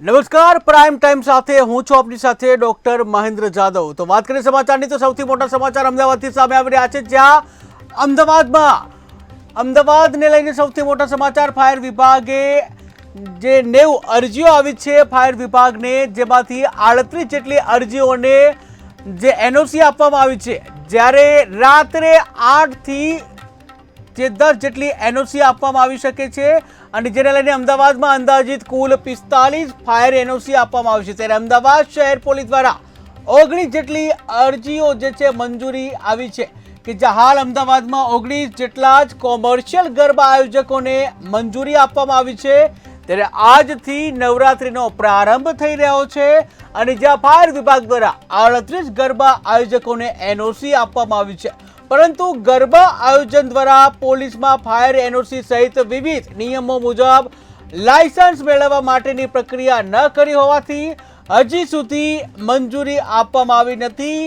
નમસ્કાર, prime time સાથે હું છું આપની સાથે ડોક્ટર મહેન્દ્ર જાદવ. તો વાત કરીએ સમાચારની તો સૌથી મોટા સમાચાર અમદાવાદથી સામે આવી રહ્યા છે, જ્યાં અમદાવાદમાં, અમદાવાદને લઈને સૌથી મોટા સમાચાર, ફાયર વિભાગે જે નેવું અરજીઓ આવી છે, ફાયર વિભાગને જેમાંથી આડત્રીસ જેટલી અરજીઓને જે એનઓસી આપવામાં આવી છે, જ્યારે રાત્રે આઠથી જે દસ જેટલી એનઓસી આપવામાં આવી શકે છે અને જેને લઈને અમદાવાદમાં અંદાજિત કુલ પિસ્તાલીસ ફાયર એનઓસી આપવામાં આવી છે. ત્યારે અમદાવાદ શહેર પોલીસ દ્વારા ઓગણીસ જેટલી અરજીઓ જે છે મંજૂરી આવી છે કે જે હાલ અમદાવાદમાં ઓગણીસ જેટલા જ કોમર્શિયલ ગરબા આયોજકોને મંજૂરી આપવામાં આવી છે. ત્યારે આજથી નવરાત્રિનો પ્રારંભ થઈ રહ્યો છે અને જ્યાં ફાયર વિભાગ દ્વારા આડત્રીસ ગરબા આયોજકોને એનઓસી આપવામાં આવી છે. પરંતુ ગરબા આયોજન દ્વારા પોલીસમાં ફાયર એનઓસી સહિત વિવિધ નિયમો મુજબ લાયસન્સ મેળવવા માટેની પ્રક્રિયા ન કરી હોવાથી હજી સુધી મંજૂરી આપવામાં આવી નથી.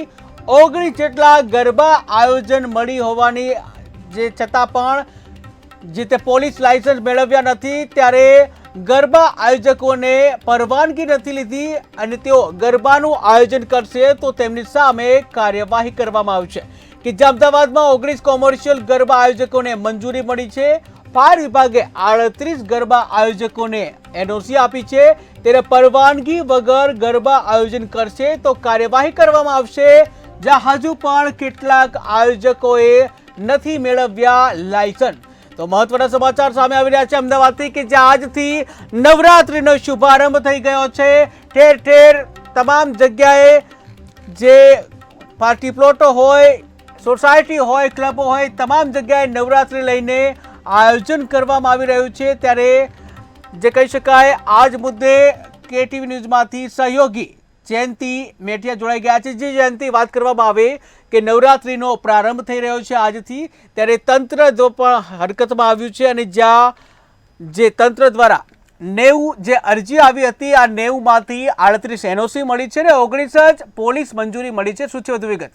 ઓગણીસ જેટલા ગરબા આયોજન મળી હોવાની જે છતાં પણ, જે તે પોલીસ લાયસન્સ મેળવ્યા નથી, ત્યારે ગરબા આયોજકોને પરવાનગી નથી લીધી અને તેઓ ગરબાનું આયોજન કરશે તો તેમની સામે કાર્યવાહી કરવામાં આવશે. કે જે અમદાવાદમાં ઓગણીસ કોમર્શિયલ ગરબા આયોજકોને મંજૂરી મળી છે. ફાયર વિભાગે આડત્રીસ ગરબા આયોજકોને એનઓસી આપી છે. ત્યારે પરવાનગી વગર ગરબા આયોજન કરશે તો કાર્યવાહી કરવામાં આવશે, જ્યાં હજુ પણ કેટલાક આયોજકોએ નથી મેળવ્યા લાયસન્સ. તો મહત્વના સમાચાર સામે આવી રહ્યા છે. અમદાવાદથી કે જે આજથી નવરાત્રિનો શુભારંભ થઈ ગયો છે. ઠેર ઠેર તમામ જગ્યાએ જે પાર્ટી પ્લોટો હોય, સોસાયટી હોય, ક્લબો હોય, તમામ જગ્યાએ નવરાત્રિ લઈને આયોજન કરવામાં આવી રહ્યું છે. ત્યારે જે કહી શકાય, આજ મુદ્દે કેટીવી ન્યૂઝમાંથી સહયોગી જયંતિ મેઠિયા જોડાઈ ગયા છે. જે જયંતિ વાત કરવામાં આવે કે નવરાત્રિનો પ્રારંભ થઈ રહ્યો છે આજથી, ત્યારે તંત્ર પણ હરકતમાં આવ્યું છે અને જ્યાં જે તંત્ર દ્વારા નેવું જે અરજી આવી હતી, આ નેવુંમાંથી આડત્રીસ એનઓસી મળી છે ને ઓગણીસ જ પોલીસ મંજૂરી મળી છે. શું છે વધુ વિગત?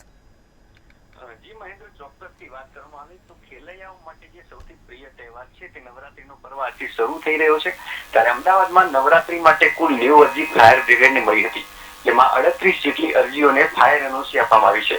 શરૂ થઈ રહ્યો છે. ત્યારે અમદાવાદમાં નવરાત્રી માટે કુલ નેવું અરજી ફાયર બ્રિગેડને મળી હતી. જેમાં અડત્રીસ જેટલી અરજીઓને ફાયર એનઓસી આપવામાં આવી છે.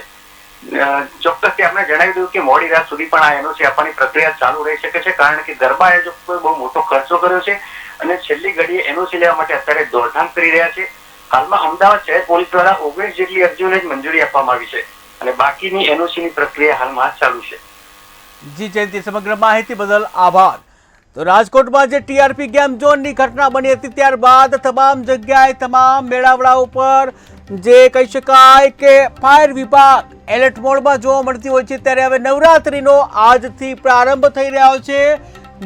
ચોક્કસથી આપણે જણાવી દઉં કે મોડી રાત સુધી પણ આ એનઓસી આપવાની પ્રક્રિયા ચાલુ રહી શકે છે, કારણ કે ગરબા આયોજકોએ બહુ મોટો ખર્ચો કર્યો છે અને છેલ્લી ઘડીએ એનઓસી લેવા માટે અત્યારે દોડધામ કરી રહ્યા છે. હાલમાં અમદાવાદ શહેર પોલીસ દ્વારા ઓગણીસ જેટલી અરજીઓને જ મંજૂરી આપવામાં આવી છે અને બાકીની એનઓસી ની પ્રક્રિયા હાલમાં ચાલુ છે. જી જયંતિ, સમગ્ર માહિતી બદલ આભાર. તો રાજકોટમાં જે ટીઆરપી ગેમ ઝોનની ઘટના બની હતી ત્યારબાદ તમામ જગ્યાએ તમામ મેળાવડા ઉપર જે કહી શકાય કે ફાયર વિભાગ એલર્ટ મોડમાં જોવા મળતી હોય છે, ત્યારે હવે નવરાત્રિનો આજથી પ્રારંભ થઈ રહ્યો છે.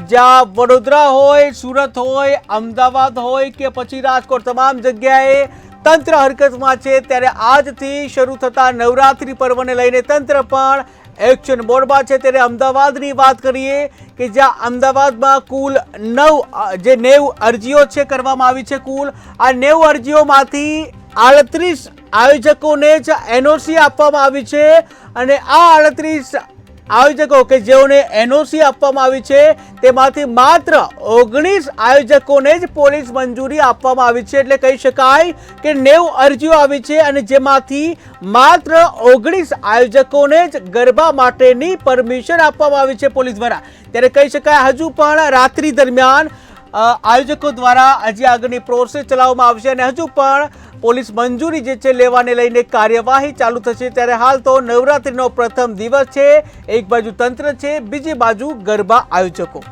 જ્યાં વડોદરા હોય, સુરત હોય, અમદાવાદ હોય કે પછી રાજકોટ, તમામ જગ્યાએ તંત્ર હરકતમાં છે. ત્યારે આજથી શરૂ થતા નવરાત્રિ પર્વને લઈને તંત્ર પણ એક્શન મોડમાં છે. ત્યારે અમદાવાદની વાત કરીએ કે જ્યાં અમદાવાદમાં કુલ નવ જે નેવ અરજીઓ છે કરવામાં આવી છે કુલ. આ નેવ અરજીઓમાંથી આડત્રીસ આયોજકોને જ એનઓસી આપવામાં આવી છે. અને આ આડત્રીસ આયોજકો કે જેઓને એનઓસી આપવામાં આવી છે, તેમાંથી માત્ર ઓગણીસ આયોજકોને જ પોલીસ મંજૂરી આપવામાં આવી છે. એટલે કહી શકાય કે નેવું અરજીઓ આવી છે અને જેમાંથી માત્ર ઓગણીસ આયોજકોને જ ગરબા માટેની પરમિશન આપવામાં આવી છે પોલીસ દ્વારા. ત્યારે કહી શકાય હજુ પણ રાત્રિ દરમિયાન આયોજકો દ્વારા હજી આગળની પ્રોસેસ ચલાવવામાં આવશે અને હજુ પણ પોલીસ મંજૂરી જે છે લેવાને લઈને કાર્યવાહી ચાલુ થશે ત્યારે હાલ તો નવરાત્રિનો પ્રથમ દિવસ છે. એક બાજુ તંત્ર છે, બીજી બાજુ ગરબા આયોજકો.